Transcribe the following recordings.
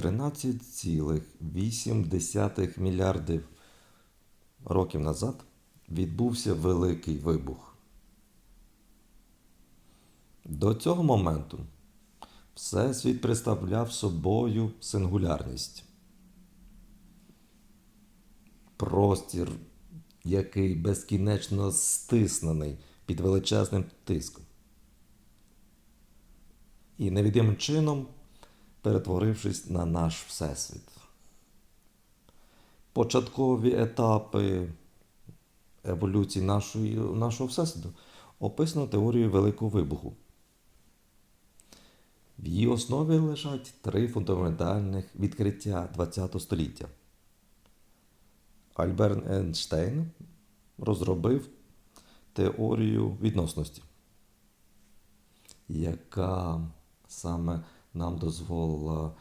13,8 мільярдів років назад відбувся великий вибух. До цього моменту Всесвіт представляв собою сингулярність. Простір, який безкінечно стиснений під величезним тиском. І невідомим чином перетворившись на наш Всесвіт. Початкові етапи еволюції нашої, нашого Всесвіту описано теорією Великого Вибуху. В її основі лежать три фундаментальних відкриття ХХ століття. Альберт Ейнштейн розробив теорію відносності, яка саме нам дозволила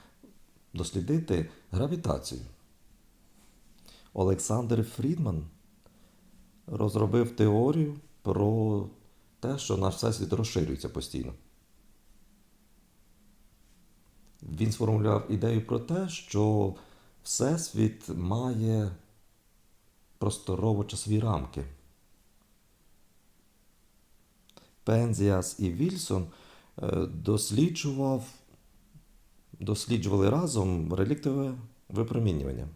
дослідити гравітацію. Олександр Фрідман розробив теорію про те, що наш всесвіт розширюється постійно. Він сформулював ідею про те, що Всесвіт має просторово-часові рамки. Пензіас і Вільсон е, досліджував, досліджували разом реліктове випромінювання.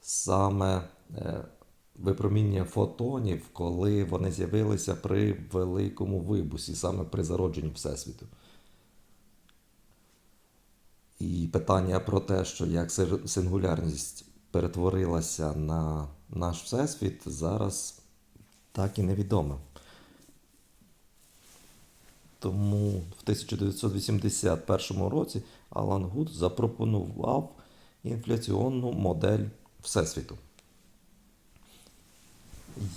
Саме е, випромінювання фотонів, коли вони з'явилися при великому вибусі, саме при зародженні Всесвіту. І питання про те, що як сингулярність перетворилася на наш Всесвіт, зараз так і невідоме. Тому в 1981 році Алан Гуд запропонував інфляційну модель Всесвіту,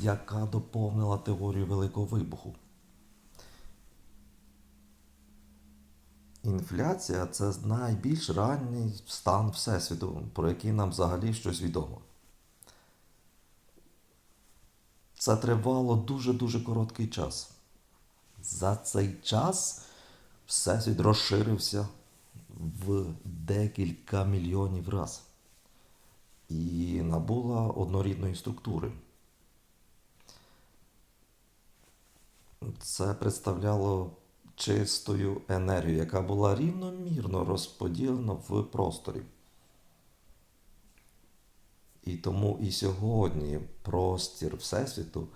яка доповнила теорію Великого Вибуху. Інфляція це найбільш ранній стан Всесвіту, про який нам взагалі щось відомо. Це тривало дуже-дуже короткий час. За цей час Всесвіт розширився в декілька мільйонів раз і набула однорідної структури. Це представляло чистою енергію, яка була рівномірно розподілена в просторі. І тому і сьогодні простір Всесвіту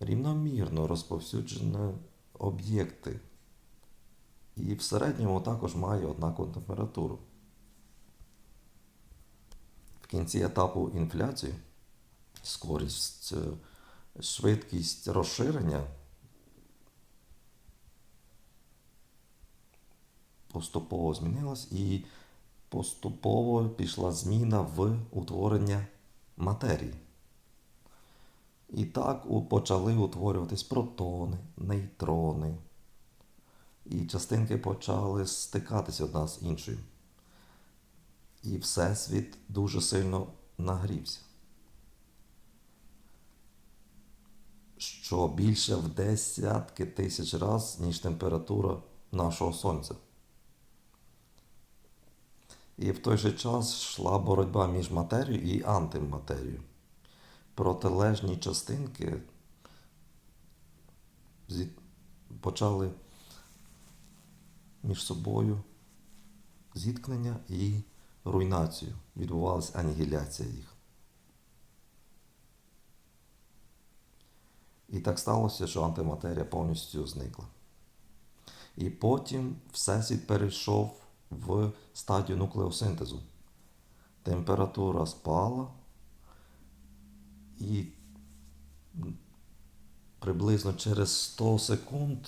рівномірно розповсюджені об'єкти. І в середньому також має однакову температуру. В кінці етапу інфляції скорість, е, швидкість розширення поступово змінилась і поступово пішла зміна в утворення матерії. І так почали утворюватись протони, нейтрони. І частинки почали стикатися одна з іншою. І Всесвіт дуже сильно нагрівся. Що більше в десятки тисяч раз, ніж температура нашого Сонця. І в той же час йшла боротьба між матерією і антиматерією. Протилежні частинки почали між собою зіткнення і руйнацію. Відбувалася анігіляція їх. І так сталося, що антиматерія повністю зникла. І потім Всесвіт перейшов в стадію нуклеосинтезу. Температура спала, і приблизно через 100 секунд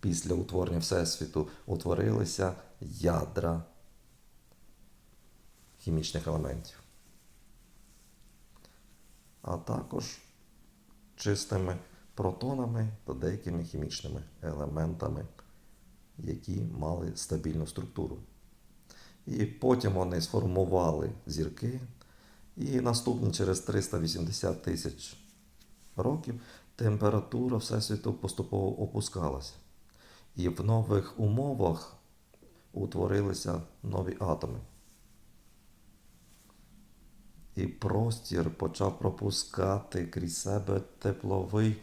після утворення Всесвіту утворилися ядра хімічних елементів. А також чистими протонами та деякими хімічними елементами, які мали стабільну структуру. І потім вони сформували зірки, і наступні через 380 тисяч років температура Всесвіту поступово опускалася. І в нових умовах утворилися нові атоми. І простір почав пропускати крізь себе тепловий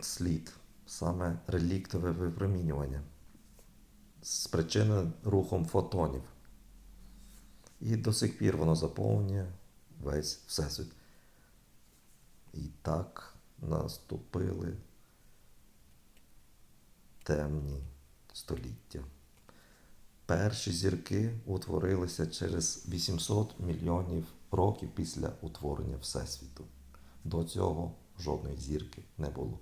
слід, саме реліктове випромінювання, спричинене рухом фотонів. І до сих пір воно заповнює весь Всесвіт. І так наступили темні століття. Перші зірки утворилися через 800 мільйонів років після утворення Всесвіту. До цього жодної зірки не було.